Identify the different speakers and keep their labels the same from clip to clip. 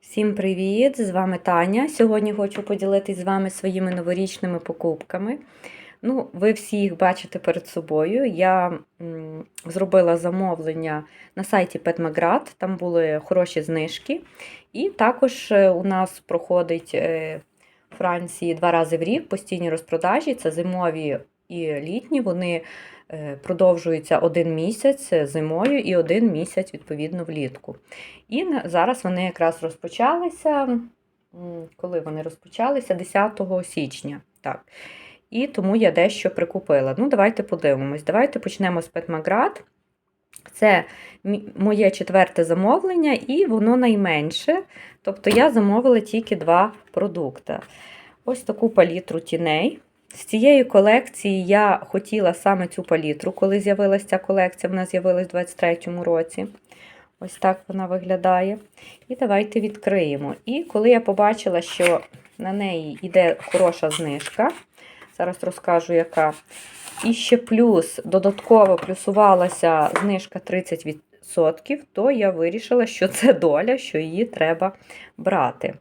Speaker 1: Всім привіт! З вами Таня. Сьогодні хочу поділитись з вами своїми новорічними покупками. Ну, ви всі їх бачите перед собою. Я зробила замовлення на сайті Petmagrad, там були хороші знижки. І також е, у нас проходить е, в Франції два рази в рік постійні розпродажі. Це зимові і літні. Вони е, продовжуються один місяць зимою і один місяць, відповідно, влітку. І зараз вони якраз розпочалися. Коли вони розпочалися? 10 січня. Так. І тому я дещо прикупила. Ну, давайте подивимось. Давайте почнемо з Петмаград. Це моє четверте замовлення, і воно найменше. Тобто я замовила тільки два продукти. Ось таку палітру тіней. З цієї колекції я хотіла саме цю палітру, коли з'явилася ця колекція, вона з'явилась у 2023 році. Ось так вона виглядає. І давайте відкриємо. І коли я побачила, що на неї йде хороша знижка, зараз розкажу, яка. І ще плюс додатково плюсувалася знижка 30%, то я вирішила, що це доля, що її треба брати.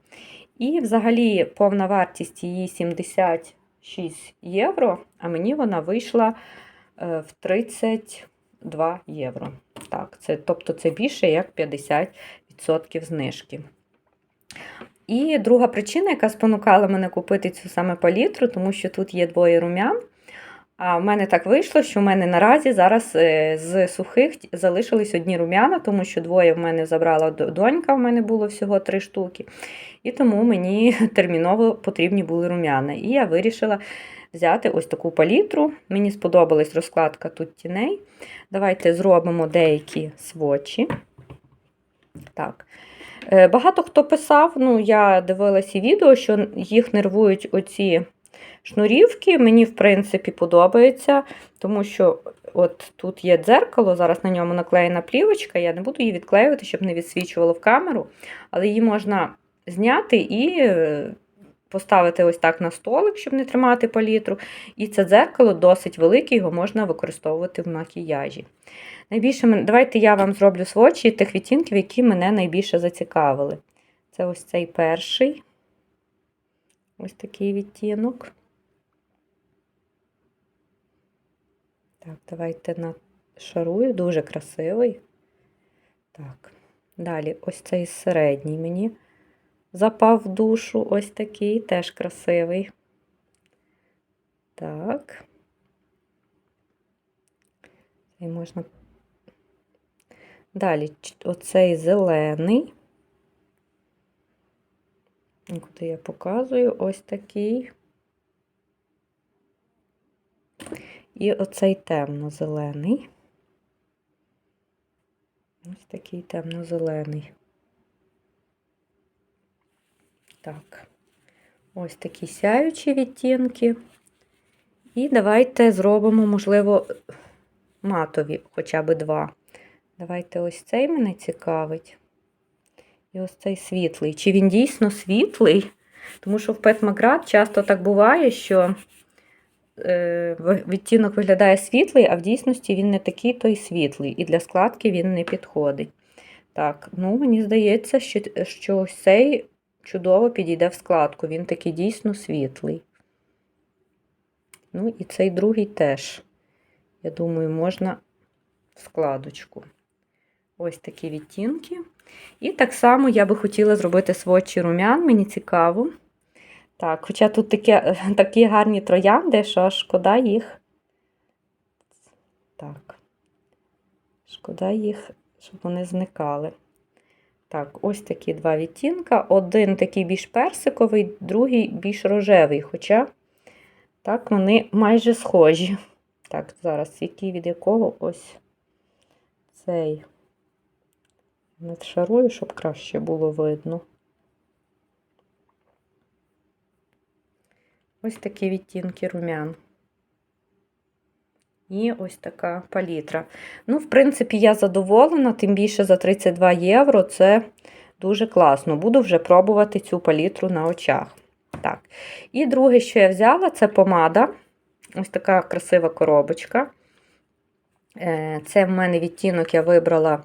Speaker 1: І взагалі повна вартість її 76 євро, а мені вона вийшла е, в 32 євро. Так, це, тобто це більше як 50% знижки. І друга причина, яка спонукала мене купити цю саме палітру, тому що тут є двоє рум'ян. А в мене так вийшло, що в мене наразі зараз е, з сухих залишились одні рум'яна, тому що двоє в мене забрала донька, в мене було всього три штуки. І тому мені терміново потрібні були рум'яна. І я вирішила взяти ось таку палітру. Мені сподобалась розкладка тут тіней. Давайте зробимо деякі свочі. Так. Е, Багато хто писав, ну я дивилася відео, що їх нервують оці шнурівки. Мені, в принципі, подобається, тому що от тут є дзеркало, зараз на ньому наклеєна плівочка. Я не буду її відклеювати, щоб не відсвічувало в камеру, але її можна зняти і е, поставити ось так на столик, щоб не тримати палітру. І це дзеркало досить велике, його можна використовувати в макіяжі. Найбільше Давайте я вам зроблю свочі тих відтінків, які мене найбільше зацікавили. Це ось цей перший. Ось такий відтінок. Так, давайте нашарую. Дуже красивий. Так. Далі, ось цей середній мені запав в душу. Ось такий, теж красивий. Так. І можна. Далі, оцей зелений. Куди я показую, ось такий. І оцей темно-зелений. Ось такий темно-зелений. Так. Ось такі сяючі відтінки. І давайте зробимо, можливо, матові хоча б два. Давайте ось цей мене цікавить. І ось цей світлий. Чи він дійсно світлий? Тому що в Петмаград часто так буває, що е, відтінок виглядає світлий, а в дійсності він не такий той світлий. І для складки він не підходить. Так, ну мені здається, що, що цей чудово підійде в складку. Він такий дійсно світлий. Ну і цей другий теж. Я думаю, можна в складочку. Ось такі відтінки. І так само я би хотіла зробити свочі рум'ян, мені цікаво. Так, хоча тут таке, такі гарні троянди, що шкода їх. Так. Шкода їх, щоб вони зникали. Так, ось такі два відтінка. Один такий більш персиковий, другий більш рожевий. Хоча так вони майже схожі. Так, зараз який від якого ось цей. Надшарую, щоб краще було видно. Ось такі відтінки рум'ян. І ось така палітра. Ну, в принципі, я задоволена, тим більше за 32 євро це дуже класно. Буду вже пробувати цю палітру на очах. Так. І друге, що я взяла, це помада. Ось така красива коробочка. Е, Це в мене відтінок я вибрала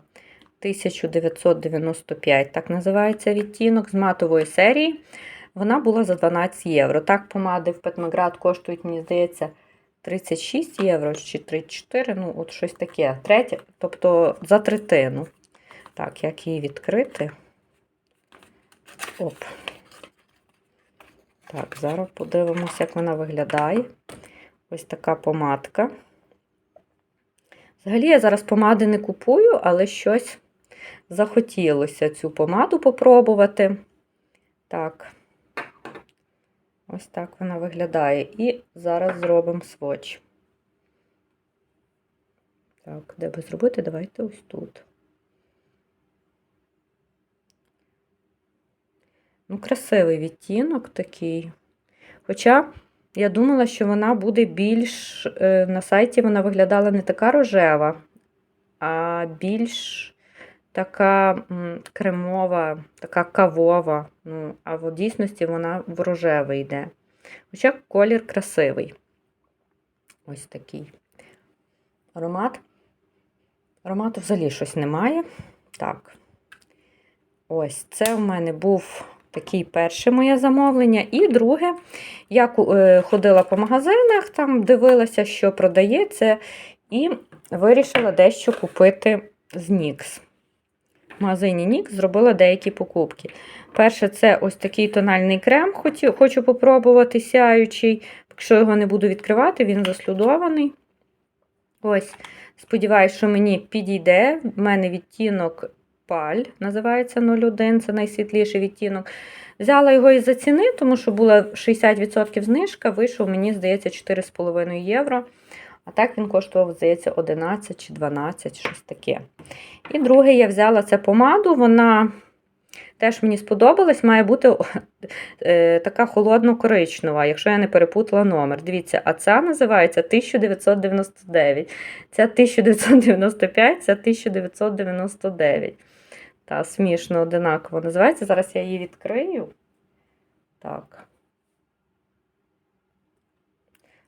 Speaker 1: 1995, так називається відтінок з матової серії. Вона була за 12 євро. Так, помади в Петмаград коштують, мені здається, 36 євро чи 34, ну, от щось таке. Третє, тобто за третину. Так, як її відкрити? Оп. Так, зараз подивимося, як вона виглядає. Ось така помадка. Взагалі, я зараз помади не купую, але щось захотілося цю помаду попробувати. Так, ось так вона виглядає. І зараз зробимо сводч. Так, де би зробити? Давайте ось тут. Ну, красивий відтінок такий. Хоча я думала, що вона буде більш е, на сайті вона виглядала не така рожева, а більш така кремова, така кавова. Ну, а в дійсності вона в рожевий йде. Хоча колір красивий. Ось такий аромат. Аромату взагалі щось немає. Так. Ось це в мене був такий перше моє замовлення. І друге, я е, ходила по магазинах, там дивилася, що продається, і вирішила дещо купити з Нікс. Магазині Нікс зробила деякі покупки. Перше, це ось такий тональний крем, хочу, хочу попробувати сяючий. Якщо його не буду відкривати, він заслюдований. Ось, сподіваюся, що мені підійде. В мене відтінок паль, називається 01, це найсвітліший відтінок. Взяла його із-за ціни, тому що була 60% знижка, вийшов, мені здається, 4,5 євро. А так він коштував, здається, 11 чи 12, щось таке. І друге, я взяла це помаду, вона теж мені сподобалась, має бути е, така холодно-коричнева, якщо я не перепутала номер. Дивіться, а ця називається 1999. Ця 1995, ця 1999. Та, смішно, одинаково називається. Зараз я її відкрию. Так.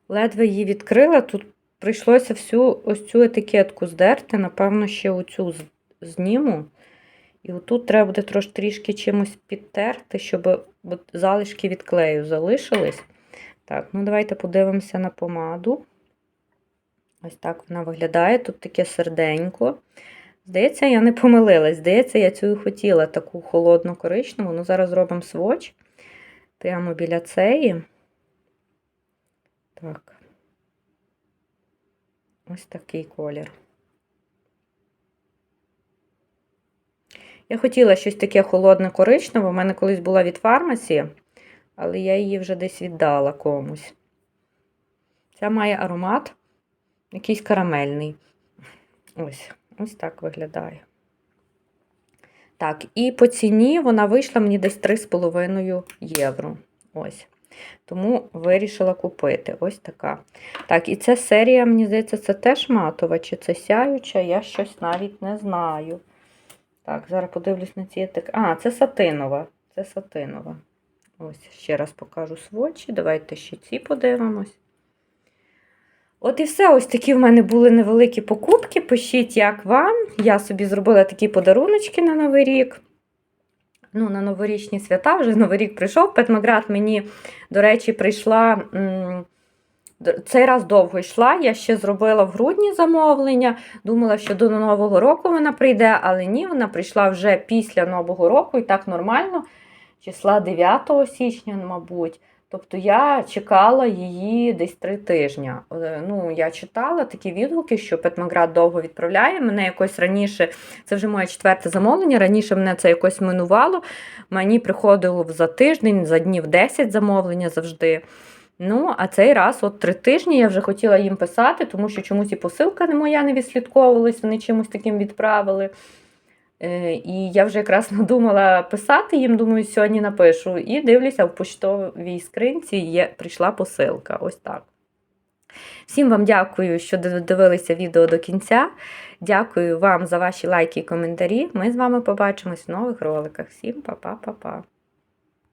Speaker 1: Ледве її відкрила. Тут прийшлося всю ось цю етикетку здерти. Напевно, ще оцю зніму. І отут треба буде трош трішки чимось підтерти, щоб залишки від клею залишились. Так, ну давайте подивимося на помаду. Ось так вона виглядає. Тут таке серденько. Здається, я не помилилась. Здається, я цю і хотіла таку холодну коричневу. Ну, зараз зробимо сводч прямо біля цієї. Так. Ось такий колір. Я хотіла щось таке холодне коричневе. У мене колись була від фармасі, але я її вже десь віддала комусь. Ця має аромат якийсь карамельний. Ось. Ось так виглядає. Так, і по ціні вона вийшла мені десь 3,5 євро. Ось. Тому вирішила купити. Ось така. Так, і ця серія, мені здається, це теж матова, чи це сяюча, я щось навіть не знаю. Так, зараз подивлюсь на ці етики. А, це сатинова. Це сатинова. Ось, ще раз покажу свочі. Давайте ще ці подивимось. От і все, ось такі в мене були невеликі покупки. Пишіть, як вам. Я собі зробила такі подаруночки на Новий рік. Ну, На новорічні свята вже Новий рік прийшов. Петмаград мені, до речі, прийшла. Цей раз довго йшла, я ще зробила в грудні замовлення. Думала, що до Нового року вона прийде, але ні, вона прийшла вже після Нового року і так нормально, числа 9 січня, мабуть. Тобто я чекала її десь три тижні. Е, ну, Я читала такі відгуки, що Петмаград довго відправляє. Мене якось раніше, це вже моє четверте замовлення. Раніше мене це якось минувало. Мені приходило за тиждень, за днів 10 замовлення завжди. Ну, а цей раз, от три тижні, я вже хотіла їм писати, тому що чомусь і посилка моя не відслідковувалась, вони чимось таким відправили. Е, і я вже якраз надумала писати їм, думаю, сьогодні напишу. І дивлюся, в поштовій скринці є, прийшла посилка. Ось так. Всім вам дякую, що дивилися відео до кінця. Дякую вам за ваші лайки і коментарі. Ми з вами побачимось в нових роликах. Всім па-па-па-па.